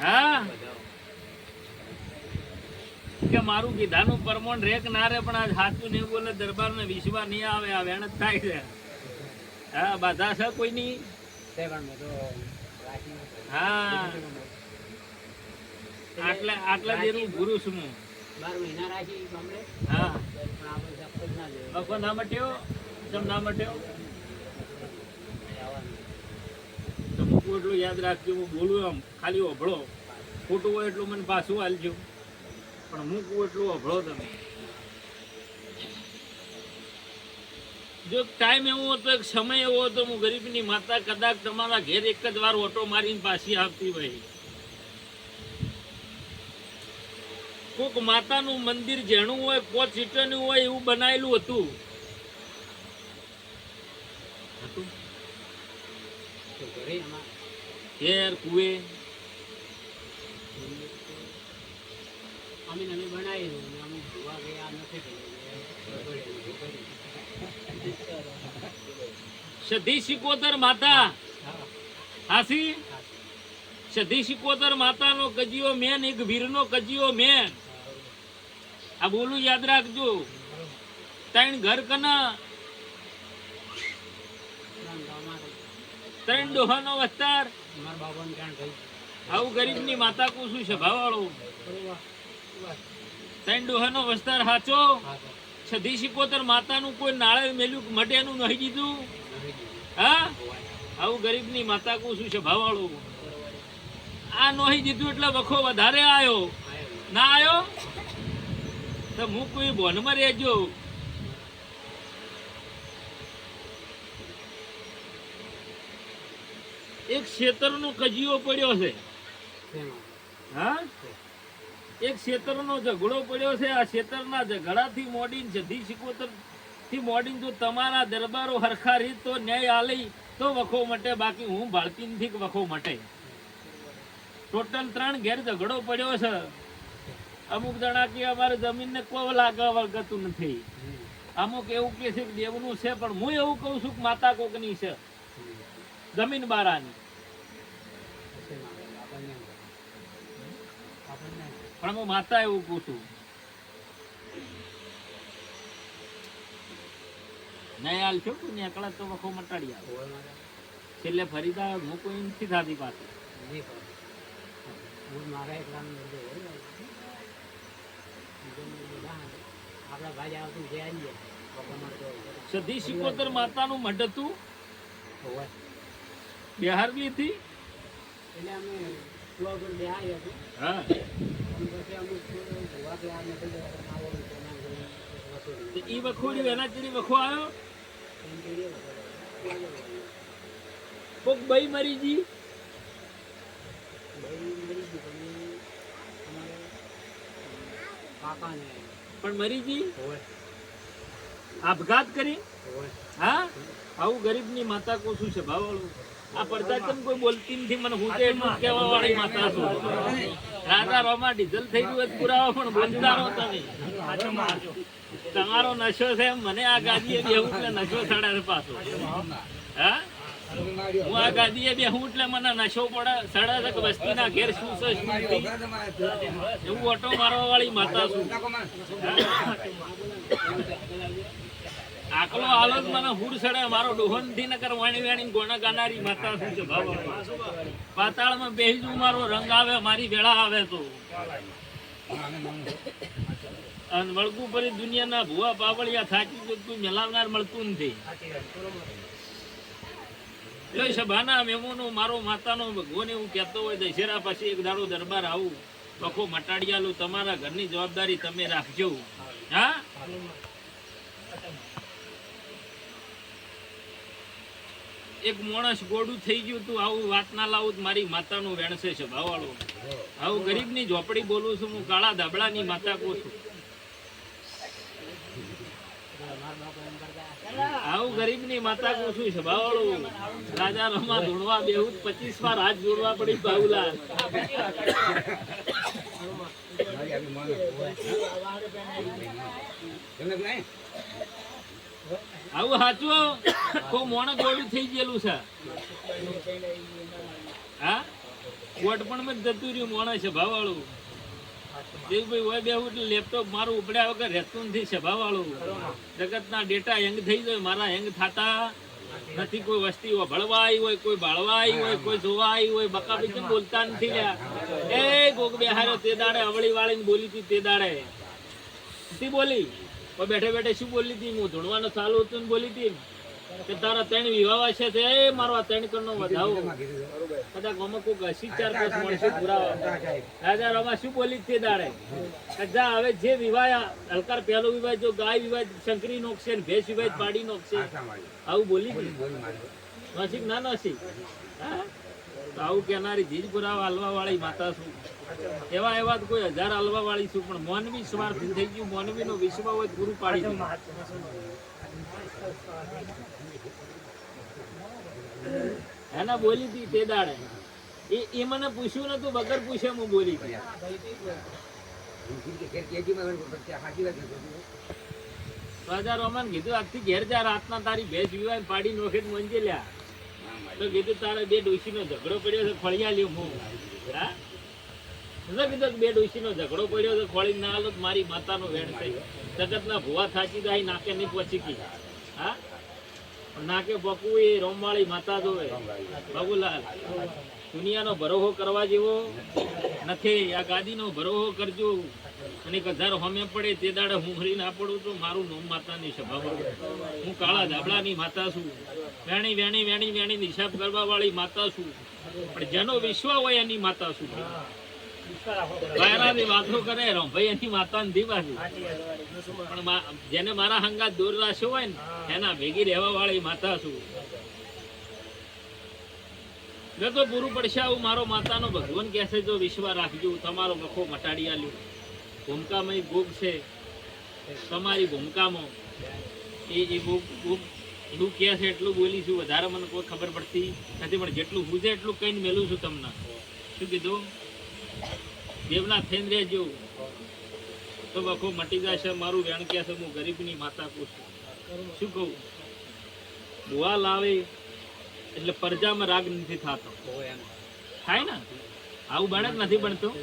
હા? કે મારું કીધાનું પરમોણ રેક ના રે, પણ આજ સાચું નહીં બોલે દરબાર ને વિશ્વા નહીં આવે, આ વેણ થાય છે. હા, બાધા છે કોઈ ની હા. આટલા આટલા દેરું ગુરુ છું હું. હા. બકો ના મટ્યો ચમ ના મટ્યો તો એટલું યાદ રાખજો, હું બોલું એમ, ખાલી અભળો ખોટું હોય એટલું મને પાછું હાલજો. પણ મૂકવું એટલું અભળો તમે. જો ટાઈમ એવો હતો, એક સમય એવો હતો, હું ગરીબની માતા કદાચ તમારા ઘેર એક જ વાર ઓટો મારીને પાછી આવતી હોય. કોક માતાનું મંદિર જેણું હોય પોચ ઈટરનું હોય, એવું બનાવેલું હતું. હતું? ઘેર કુએ સિકોતર માતા. હાસી? સધી સિકોતર માતાનો કજીયો મેન, એક વીરનો કજીયો મેન. આ બોલું યાદ રાખજો. ત્રણ ઘર કના. ત્રણ ડોહાનો વસ્તાર. આવું ગરીબની માતા કુશું સભાવાળો ત્રણ ડોહાનો વસ્તાર હાચો? સધી સિકોતર માતાનું કોઈ નાળે મેલ્યું મટેનું નહીં દીધું? હા? આવું ગરીબની માતા કુ શું સભાવાળો આ નહીં દીધું એટલે વખો વધારે આવ્યો ના આવ્યો તો હું કોઈ બોનમાં રહેજો. એક ખેતરનો કજીયો પડ્યો છે. હા? એક ક્ષેત્રનો ઝઘડો પડ્યો છે. આ ખેતરના ઝઘડાથી મોડીને જધી સિકોતરથી મોડીને જો તમારા દરબારો હરખા રીત તો ન્યાય આલી તો વખો મટે. બાકી હું ભાળતી નથી વખો મટે. ટોટલ ત્રણ ઘેર ઝઘડો પડ્યો છે. અમુક જણા કે અમારે જમીનને કોઈ લાગવા વળગતું નથી. અમુક એવું કે છે કે દેવનું છે પણ હું એવું કહું છું કે માતા કોકની છે. જમીન બારાની. પણ હું માતા એવું કહું છું. નહીં હાલ છો ને એકલા તો વખો મટાડી આવે છેલ્લે ફરીદા હું કોઈ નથી થતી પાછી. સધી સિકોતર માતાનું મઢ હતું? બિહારની થી હા. તો પણ મરી જી આપઘાત કરી? હા? આવું ગરીબની માતા કોશું છે ભાવ આ પડતા કોઈ બોલતી નથી, મને હું કેવા વાળી માતા છું. રાજા ડીઝલ થઈ ગયું જ પુરાવા પણ બોલતા રહો તમે તમારો નશો છે મને આ ગાદીએ એવું એટલે નશો ચડે છે પાછો. હા? હું આ મને નશો આકલો હાલો મને હુડ સડે. મારો ડોહનથી નકર વાણી વાણી ગોણા ગાનારી માતા શું છે ભાવ પાતાળમાં બેહી મારો રંગ આવે, મારી વેળા આવે તો. અને વળગું પરી દુનિયાના ભુવા પાવળિયા થાકી જતું મેલાવનાર મળતું નથી. સભાના મેમોનો, મારો માતાનો, ભગવાન એવું કહેતો હોય દશેરા પછી એક દાડો દરબાર આવું. વખો મટાડિયાલું તમારા ઘરની જવાબદારી તમે રાખજો. હા? એક માણસ ગોડું થઈ ગયું તું, આવું વાત ના લાવું મારી માતાનું વેણસે છે, ભાવાળો. આવું ગરીબની ઝોપડી બોલું છું, હું કાળા ધાબળાની માતા કહું છું. આવું ગરીબની માતા કહું છું છે ભાવાળો રાજા રમા ધોળવા બેહું પચીસ વાર હાથ જોડવા પડી બાઉલા આવું સાચું કોઈ મોણ ગોળું થઈ ગયેલું છે. હા? કોટ પણ મેં જતું રહ્યું મોણા છે વાળું દેવભાઈ હોય બેહું એટલે લેપટોપ મારું ઉપડ્યા વગર રહેતું નથી સભા વાળું જગતના ડેટા હેંગ થઈ જાય, મારા હેંગ થતા નથી કોઈ વસ્તી ભળવા આવી હોય, કોઈ બાળવા આવી હોય, કોઈ જોવા આવી હોય બકા કેમ બોલતા નથી લ્યા એ કોક બેહાર્યો તે દાડે અવળી વાળીને બોલી હતી તે દાડે. નથી બોલી? બેઠે બેઠે શું બોલી હતી? હું ધૂણવાનું ચાલુ હતું બોલી હતી કે તારા ત્રણ વિવાહ છે તે એ મારો આ ત્રણ કરનો વધાવો. કદાચ આમાં કોઈ ગસી ચાર પાંચ મળશે પુરાવા. રાજા રમા શું બોલી તે દાડે કદા હવે જે વિવાહ હલકાર પહેલો વિવાહ જો ગાય વિવાહ શંકરી નોખશે ને ભેંસ વિવાહ પાડી નોખશે. આવું બોલી હતી નસીક ના નસીક હા? આવું કેનારી જીજ પુરાવા હલવા વાળી માતા છું. એવા એવા કોઈ હજાર હલવા વાળી છું પણ મોનવી સ્વાર્થી થઈ ગયું. મોનવી નો વિશ્વ હોય પૂરું પાડી એના બોલી હતી તે દાડે. એ એ મને પૂછ્યું નતું, વગર પૂછે હું બોલી હતી રાજા રોમન કીધું, આજથી ઘેર જા, રાતના તારી ભેંસ વિવાહ પાડી નોખે મંજે લ્યા. તો કીધું, તારે બે ડોશીનો ઝઘડો પડ્યો છે ફળિયા લ્યો હું. હા? તો કીધું, બે ડોશીનો ઝઘડો પડ્યો છે ખોળી ના આલો મારી માતાનો વેણ થઈ જગતના ભુવા થાચી જાય, નાકે નહીં પહોંચી ગઈ. હા? નાકે બકુ એ રોમવાળી માતા જોવે બાબુલાલ, દુનિયાનો ભરોહો કરવા જેવો નથી. આ ગાદીનો ભરોહો કરજો. અને કધાર હોમે પડે તે દાડે હું હરી ના પડું તો મારું નોમ માતાની સભા હું કાળા ધાબળાની માતા છું. વેણી વેણી વેણી વેણી નિશાબ કરવા વાળી માતા છું. પણ જેનો વિશ્વ હોય એની માતા છું જેને મારા હંગાત દૂર રાખ્યો હોય ને એના ભેગી રહેવા વાળી માતા છું. મેં તો પૂરું પડશે આવું મારો માતાનો ભગવાન કહેશે, જો વિશ્વા રાખજો, તમારો મખો મટાડી આલ્યો. ભૂમકામાં ભોગ છે. તમારી ભૂમકામાં એ એ ભોગ ભોગ એટલું કહે છે એટલું બોલી છું, વધારે મને કોઈ ખબર પડતી નથી, પણ જેટલું હું છે એટલું કહીને મેલું છું તમને. શું કીધું? દેવના થઈને રહેજો. તો વખો મટી જશે, મારું વેણ કહે છે, હું ગરીબની માતા પૂછું. શું કહું? બુઆ લાવે એટલે પરજામાં રાગ નથી થતો. થાય ને? આવું બને જ નથી બનતું